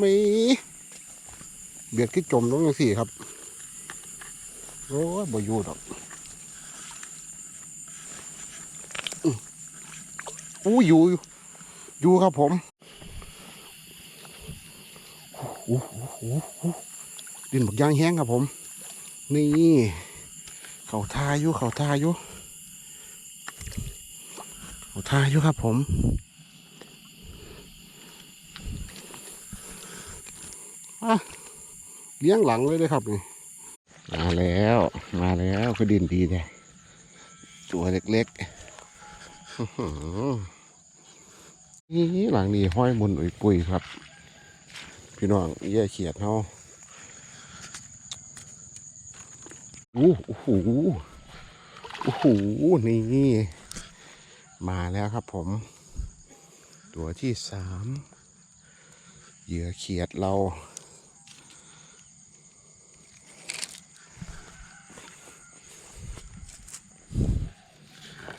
ม่เบียดขึ้นจมลงอย่างสี่ครับ โอ้ยบ่อยู่ดอกอู้อยู่ อยู่ครับผมโอ้โหดินบักยางแห้งครับผม นี่ เขาทาอยู่เขาทาอยู่เขาทาอยู่ครับผม อะ เลี้ยงหลังเลยเลยครับนี่มาแล้วมาแล้วคือดินดีเลยตัวเล็กๆนี่หลังนี้ห้อยมุนอุยปุยครับ พี่น้องแย่เขียดเขาอู้โอ้โหโอ้โหนี่มาแล้วครับผม ตัวที่สามเหยื่อเขียดเรา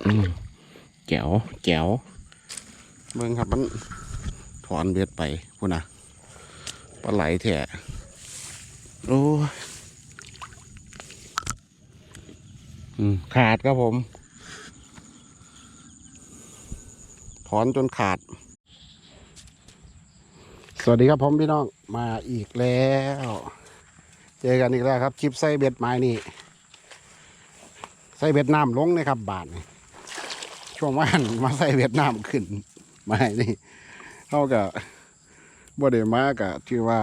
อืมแจ๋วแจ๋วเมืองครับมันถอนเบ็ดไปพูนะปลาไหลแท้โอ้ขาดครับผม ถอนจนขาด สวัสดีครับผมพี่น้องมาอีกแล้ว เจอกันอีกแล้วครับคลิปไส้เบ็ดไม้นี่ไส้เบ็ดน้ำลงนะครับบาทนี่ ช่วงว่านมาใส่เวียดนามขึ้นมาให้นี่เขากับบ่ได้มากับที่ว่า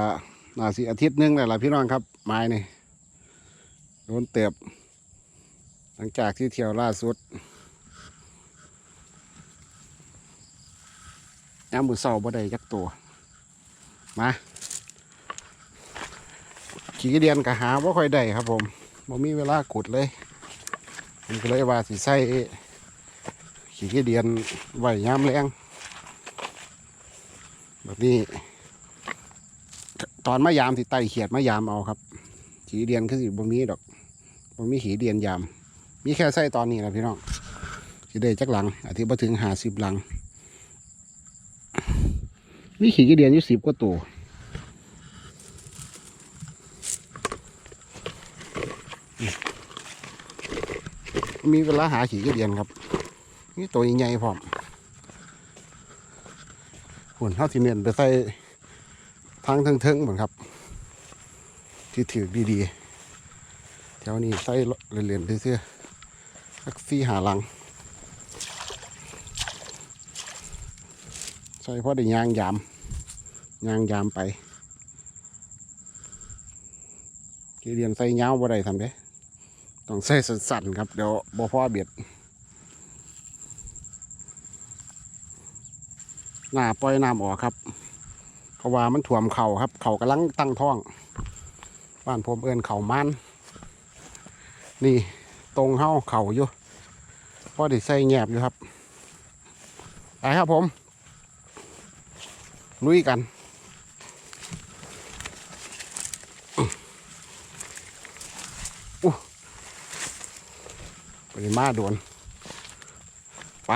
นาสิอาทิตย์หนึงแหละพี่น้องครับไม้นี่โดนเตียบหลังจากที่เที่ยวล่าสุดยามมือเศร้าบ่ได้จักตัว มาขี่เดียนกะหาว่าค่อยได้ครับผมบ่มีเวลาขุดเลยผมก็เลยว่าสิใส่ ขี่เดียนไหวยามแรงแบบนี้ ตอนมายามที่ไต่เขียดมายามเอาครับ ขี่เดียนคือสิบ่มีดอกบ่มีขี่เดียนยาม มีแค่ไส้ตอนนี้แหละพี่น้องสิได้จักหลังอาทิตย์มาถึงหาสิบหลัง มีขี่เดียนอยู่สิบกว่าตัวมีเวลาหาขี่เดียนครับ นี่ตัวใหญ่ๆพร้อมหุ่นเท่าที่เนียนไปใส่ทางเทิงๆเหมือนครับ ที่ถือดีๆแถวนี้ใส่เหรียญๆเสื้อๆสักสี่หาหลัง ใส่เพราะได้ยางยามยางยามไปกีเรียนใส่เงาบ่ได้ทำเด้ต้องใส่สั้นๆครับ เดี๋ยวบ่พ่อเบียด หน้าปล่อยน้ำออกครับ เพราะว่ามันถ่วมเข่าครับ เข่ากำลังตั้งท้อง บ้านผมเอินเข่ามันนี่ตรงเห้าเข่าอยู่พอได้ใส่แงบอยู่ครับไปครับผมลุยกันอู้ไปมาโดน ไป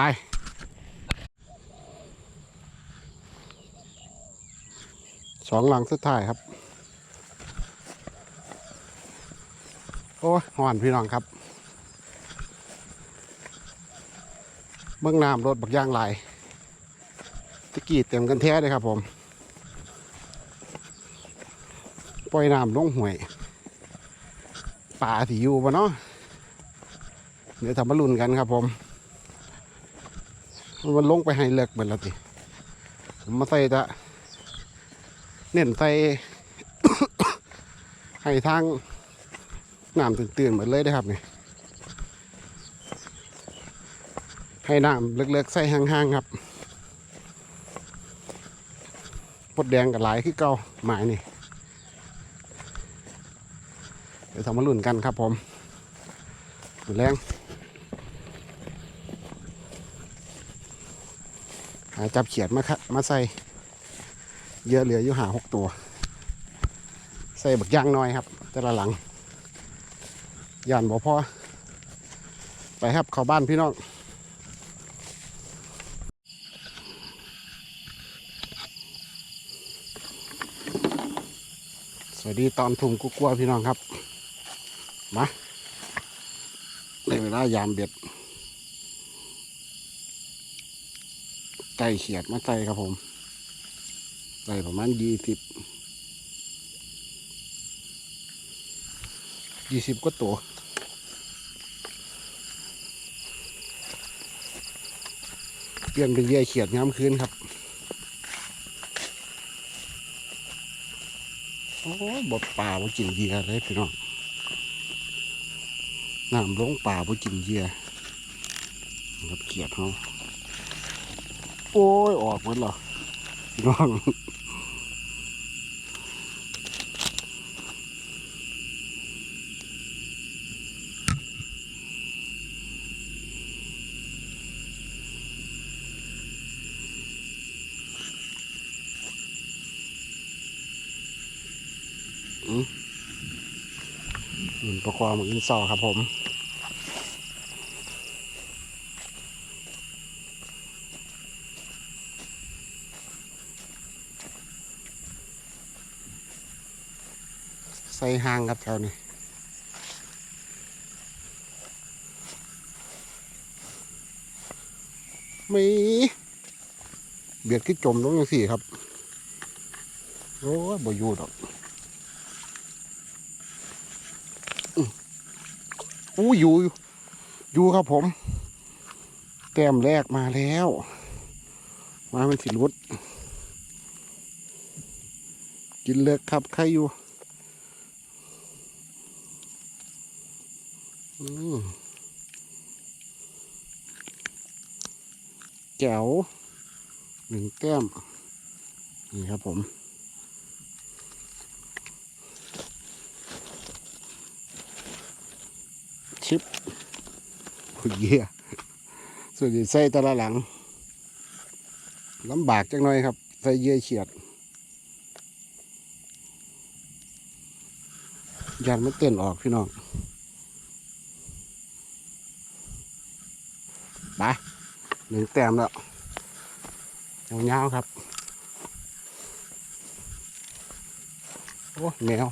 สองหลังสุดท้ายครับ โอ้ห่อนพี่น้องครับ เบื้องน้ำรถบักย่างไหลายตะกี้เต็มกันแท้เลยครับผม ปล่อยน้ำลงห่วยป่าที่อยู่ปะเนาะเดี๋ยวทำมาลุ้นกันครับผม มันลงไปให้เลิกเบิดแล้วติผมมาใส่จะ เน้นใส่ให้ทางน้ำตื่นๆหมดเลยนะครับนี่ให้น้ำเล็กๆใส่ห่างๆครับปดแดงกับหลายคือเก่าหมายนี่เดี๋ยวทำมาลุ่นกันครับผมดูแรงหาจับเขียดมาค่ะมาใส่ เยอะเหลืออยู่หาหกตัว ใส่บักย่างน้อยครับ แต่ละหลังย่านบ่พอไปครับเข้าบ้านพี่น้องสวัสดีตอนทุ่มกุ๊กลัวพี่น้องครับ มาในเวลายามเบ็ดไก่เขียดมาใส่ครับผม ใส่ประมาณยี่สิบยี่สิบก็ตัวเปลี่ยนเป็นเยื่อเขียดย้ำคืนครับ โอ้บดป่าบ่กินเยื่อเลยพี่น้องน้ำลงป่าบ่กินเยื่อครับเขียดเขาโอ้ย ออกหมดเหรอพี่น้อง หุ่นประกอบมืออินซอครับผม ใส่ห้างครับแถวนี้มีเบียดขึ้นจมลงอย่างสี่ครับ โอ้ยบ่อยู่ดอก อู้อยู่อยู่ครับผม แต้มแรกมาแล้วมาเป็นสิรุดกินเลือกครับใครอยู่แจ๋วหนึ่งแต้มนี่ครับผม ชิปหุ่นเยี่ยส่วนใหญ่ใส่แตละหลังลำบากจังหน่อยครับ ใส่เยื่อเฉียดยันมันเต้นออกพี่น้องไปหนึ่งแต้มแล้วยาวๆครับ โอ้แมว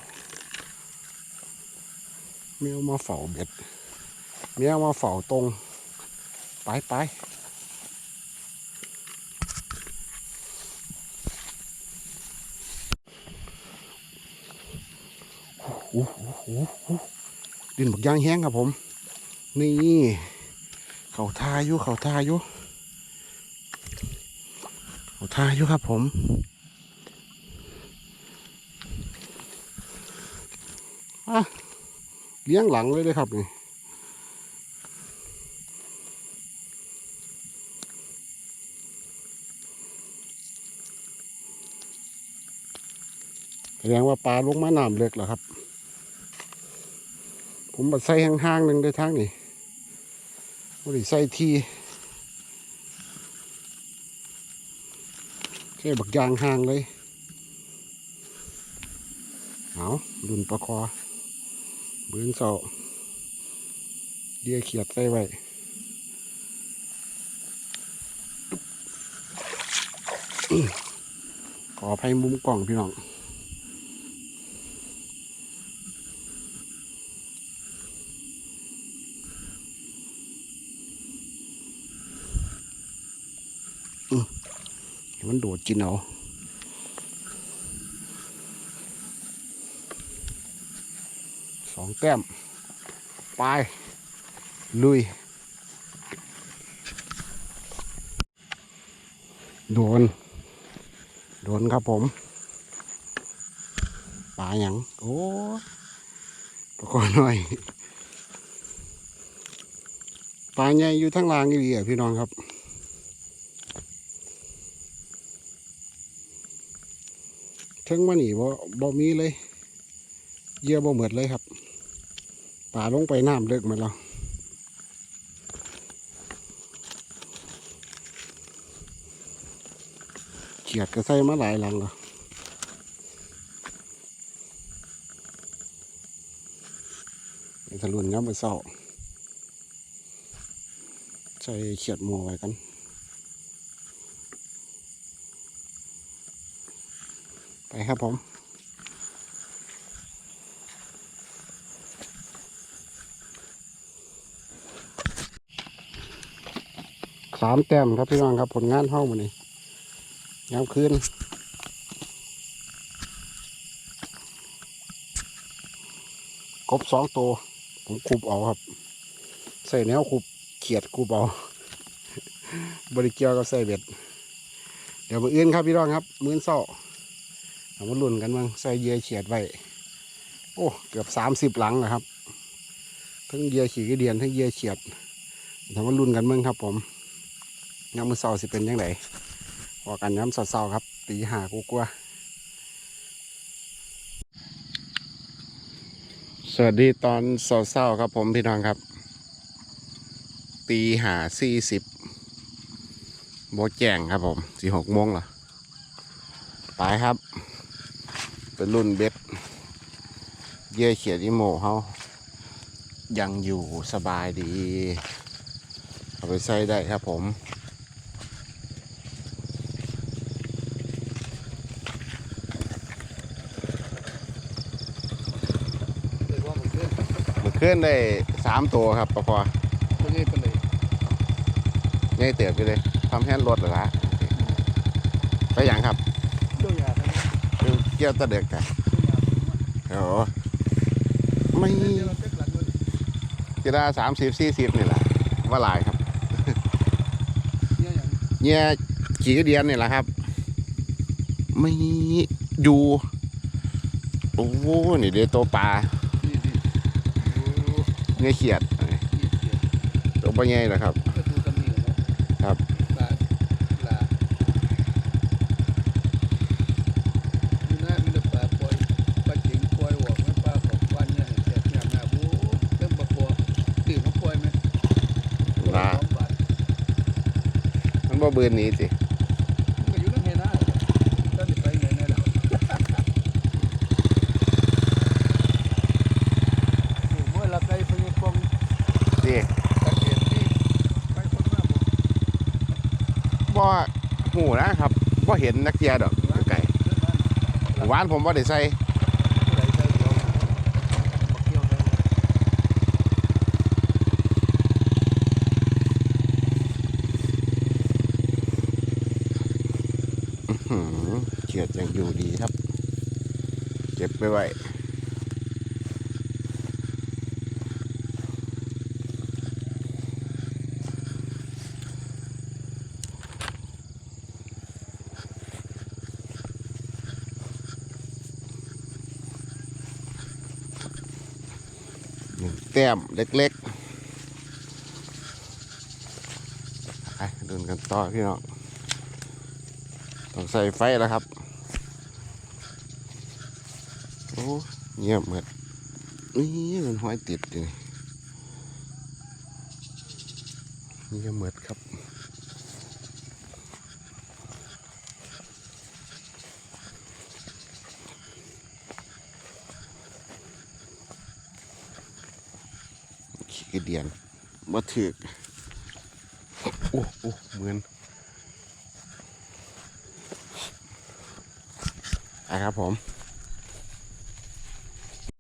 แมวมาเฝ้าเบ็ด แมวมาเฝ้าตรง ไปไปโอ้โหดินบักยางแห้งครับผม นี่ เขาทาอยู่เขาทาอยู่เขาทาอยู่ครับผมอะเลี้ยงหลังเลยเลยครับนี่ ดงว่าปลาลงมาน้ำเล็กเหรอครับ ผมมาใส่ห่างๆหนึ่งได้ทั้งนี่ไม่ได้ใส่ทีใส่บักยางห่างเลย เอาดุนประคอเบือนเสาเดียเขียดใส่ไว้ขออภัยมุมกล่องพี่น้อง อื้อเดี๋ยวมันโดด กินเอาสองแต้ม ไป ลุย โดน โดนครับผมปลาหยัง โอ้ปลาคอหน่อยปลาใหญ่อยู่ทั้งรางนี่ดีอะพี่น้องครับ ถึงมาหนีบ่บ่มีเลยเยื่อบ่เหมือดเลยครับป่าลงไปน้ำเลิกมาแล้วเขียดก็ใส่มาหลายหลังแล้วทะลุนย้ำไปเศร้าใส่เขียดหมัวไว้กัน ครับผมสามแต้มครับพี่น้องครับผลงานห้องมันนี่ยามคืนกบสองตัวผมคูบเอาครับ ใส่แนวคูบเขียดคูบเอาบริเกียวก็ใส่เบ็ด เดี๋ยวมาเอื้อนครับพี่น้องครับ มื้นเศร้า เอามาลุ่นกันมั้งใส่เยื่อเขียดไว้ โอ้เกือบสามสิบหลังนะครับ ทั้งเยื่อขี่กระเดียนทั้งเยื่อเขียดทำมาลุ่นกันมั้งครับ ผมย้ำมือเศร้าสิเป็นยังไงพอกันย้ำเศร้าๆครับ ตีหากูกลัวสวัสดีตอนเศร้าๆครับผมพี่น้องครับ ตีหาสี่สิบโบแจ้งครับผมสี่หกโมงเหรอไปครับ เป็นรุ่นเบ็ดเยื่อเขียดอีโมเขายังอยู่สบายดี เอาไปใส่ได้ครับผมเรียกว่ามันเกินมันขึ้นได้สามตัวครับปะพอตัวนี้เป็นเลยง่ายเตียบไปเลยทำแห้นรถเหรอละไปอย่างครับ เจ้าหยาทั้งนั้น เกี่ยวตะเด็กกันเจ้าหยาทั้งนั้นโอ้ไม่เดี๋ยวเราเช็คหลังด้วยดิกีฬาสามสิบสี่สิบนี่แหละว่าหลายครับเนี่ยอย่างเนี่ยขี่กระเดียนนี่แหละครับ ไม่อยู่โอ้โหนี่เดี๋ยวตัวปลานี่ดิโอ้เนื้อเขียดนี่เสียตัวปลาใหญ่แหละครับ คนมาบอกบ่หูนะครับบ่เห็นนักเกียดอกไก่เรื่องนั้นหวานผมบ่ได้ใส่ ผู้ใดใช้เดียวบักเกี่ยวได้ หือเขียดยังอยู่ดีครับ เก็บไปไว้หนึ่งแต้มเล็กๆไปเดินกันต่อพี่น้อง ต้องใส่ไฟแล้วครับ โอ้เงียบหมดนี่มันห้อยติดอยู่นี่เงียบหมดครับ ขี้กระเดียนมาถือกโอ้โอ้เหมือนอะครับผม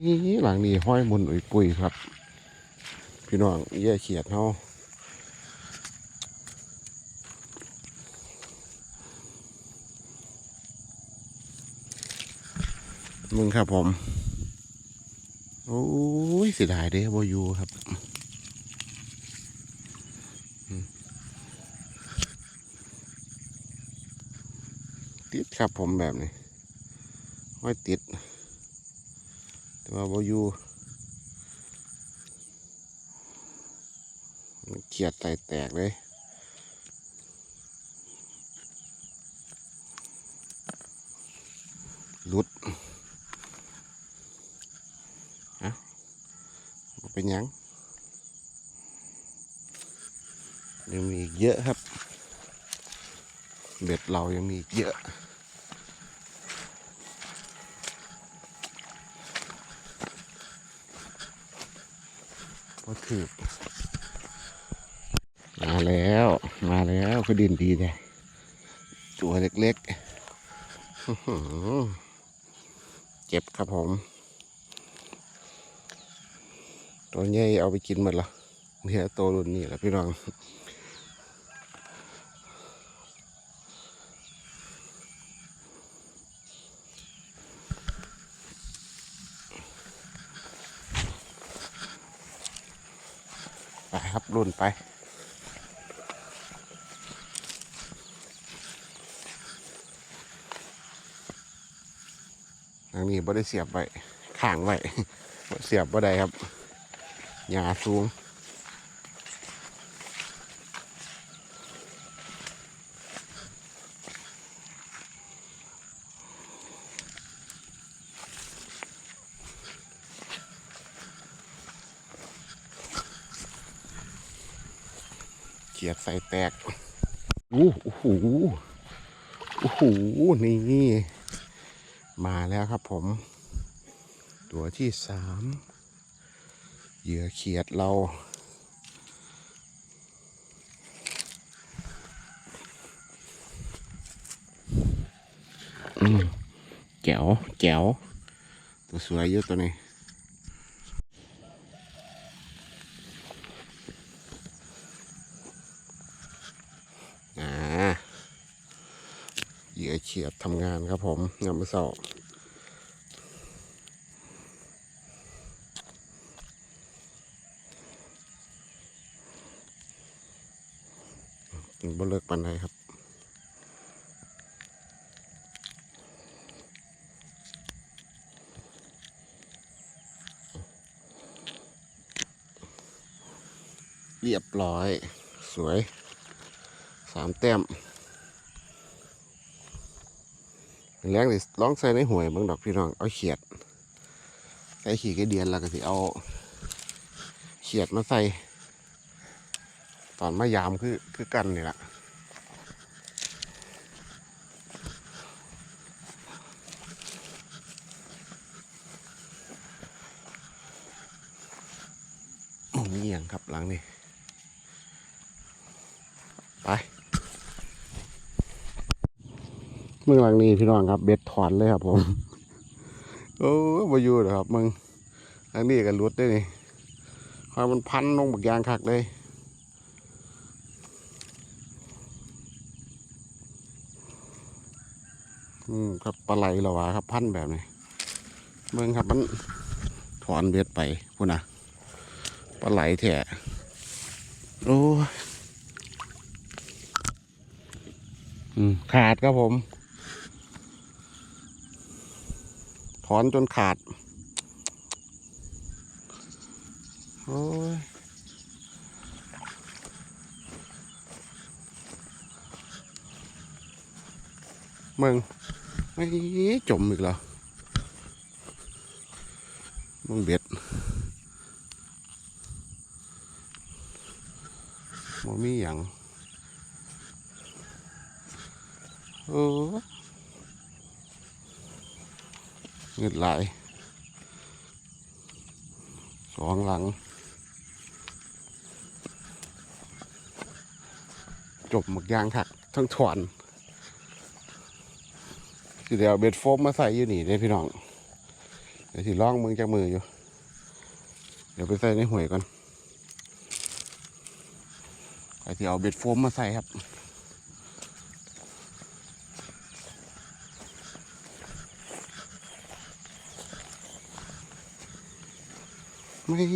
นี่หลังนี้ห้อยมุนอุยปุยครับ พี่น้องแย่เขียดเฮามึงครับผม โอ้ยเสียดายเด้บอยู่ครับติดครับผมแบบนี้ห้อยติด ว่าบอยู่เขียดไตแตกเลยหลุดอะเป็นยังยังมีอีกเยอะครับ เบ็ดเรายังมีอีกเยอะ ก็ถือมาแล้ว มาแล้วคือดินดีเลยตัวเล็กๆ เจ็บครับผม ตัวใหญ่เอาไปกินหมดละเนี่ยตัวรุ่นนี้แหละพี่น้อง ครับรุ่นไปอันนี้บ่ได้เสียบไว้ข้างไว้เสียบบ่ได้ครับหยาสูงเกียดใส่แตกอู้ โอ้โหโอ้โหนี่มาแล้วครับผม ตัวที่สามเหยื่อเขียดเรา อืมแจ๋วแจ๋วตัวสวยเยอะตัวนี้ อ่าเหยื่อเขียดทำงานครับผมยามมื้อเช้าบ่เลิกปันใดครับเรียบร้อย สวยสามแต้ม แรงสิร้องใส่ในหวยบางดอกพี่น้องเอาเขียด ใส่ขี่กระเดียนแล้วก็สิเอา เขียดมาใส่ ตอนมายามคือคือกันนี่แหละโอ้มีอย่างครับหลังนี่ไป เมืองหลังนี้พี่น้องครับ เบ็ดถอนเลยครับ ผม โอ้มายู่เหรอครับมึงหลังนี้ก็รุดได้นี่คอยมันพันลงบักยางคักเลยอืมครับปลาไหลหรอวะครับ พันแบบนี้เมืองครับมันถอนเบ็ดไปพูดนะปลาไหลแท้โอ้อืมขาดครับผม ถอนจนขาด โอ้ยมึงไม่จมอีกแล้วมึงเบ็ดมมีอย่างโอ้ เงิดไหลายสองหลัง จบหมกยางคักทั้งถอนคือเดี๋ยวเบ็ดโฟมมาใส่อยู่นี่เด้พี่น้อง เดี๋ยวสิล่องมึงจากมืออยู่ เดี๋ยวไปใส่ในหวยก่อนไอ้ที่เอาเบ็ดโฟมมาใส่ครับ ม่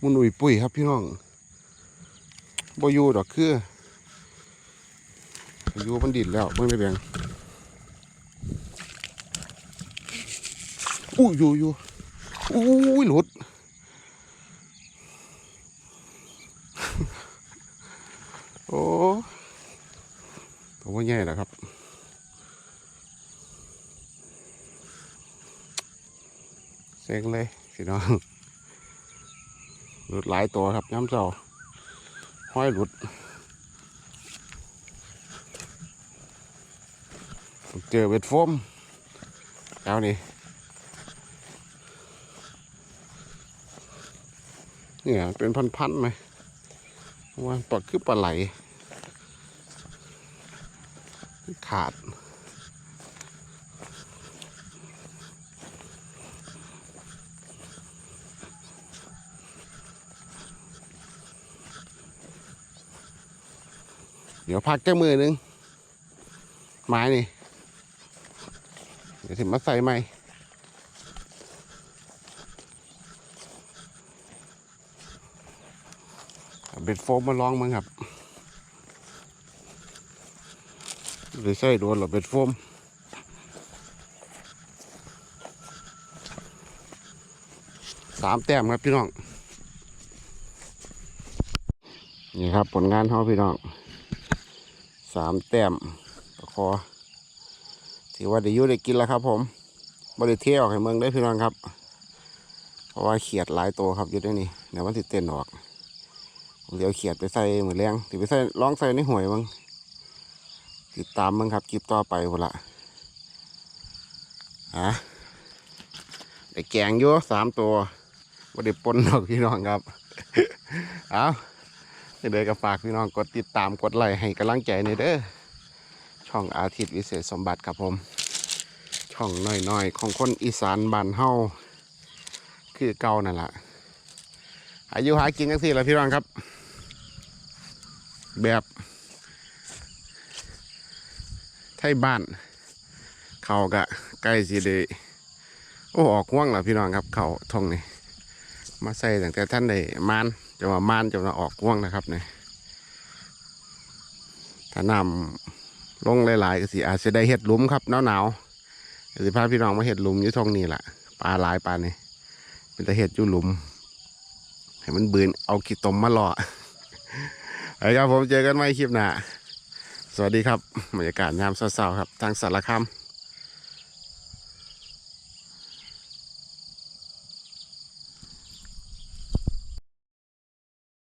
มุนอุ่ยปุ๋ยครับพี่น้องบอยู่ดอกคืออยู่มันดินแล้วเบิ่งได้เบียงอู้อยู่อยู่อู้ยหลุดโอ้ตัวว่าใหญ่แล้วครับเซ็งเลยพี่น้อง หลุดหลายตัวครับย้ำเจ้าห้อยหลุด เจอเวทโฟมแล้วนี่เนี่ยเป็นพันๆไหมว่าปลาคือปลาไหล ขาด เดี๋ยวพักแค่มือหนึง ไม้นี่ เดี๋ยวถึงมาใส่ใหม่เบ็ดโฟมมาลองมึงครับหรือใส่โดนหรอเบ็ดโฟมสามแต้มครับพี่น้อง นี่ครับผลงานเขาพี่น้องามแต้มตะคอถือว่าได้ยุได้กินแล้วครับ ผมบริเที่ยวให้เมืองได้พี่น้องครับ เพราะว่าเขียดหลายตัวครับอยู่ด้นี่เดี๋ยวมันติดเต้นออกเดี๋ยวเขียดไปใส่เหมือนแรงติไปใส่ร้องใส่ในหวยมึงติดตามมึงครับคลิปต่อไปหมดละฮะได้แกงยู่สามตัวบ่ได้ปนดอกพี่น้องครับ เอา เดี๋ยวก็ฝากพี่น้องกดติดตามกดไลค์ให้กำลังใจในเด้อช่องอาทิตย์วิเศษสมบัติครับผม ช่องน้อยๆ ของคนอีสานบ้านเฮาคือเก่านั่นแหละอายุหากินกันสิละพี่น้องครับ แบบไทยบ้าน เขากะใกล้สิเดโอ้ออกห่วงล้วพี่น้องครับ เขาทองนี่มาใส่ตั้งแต่ท่านได้มาน จะว่าม่านจะมาออกห่วงนะครับเนี่ยถ้านำลงหลายๆก็สิอาจจะได้เห็ดลุมครับหนาวๆเดี๋ยวสิพาพี่น้องมาเห็ดลุมอยู่ทองนี้แหละปลาหลายปลาเนี่ยเป็นแต่เห็ดอยู่หลุมให้มันบืนเอาขี้ตมมาหล่อไอ้ครับผมเจอกันใหม่คลิปหน้าสวัสดีครับบรรยากาศยามเช้าๆครับ ทางสารคาม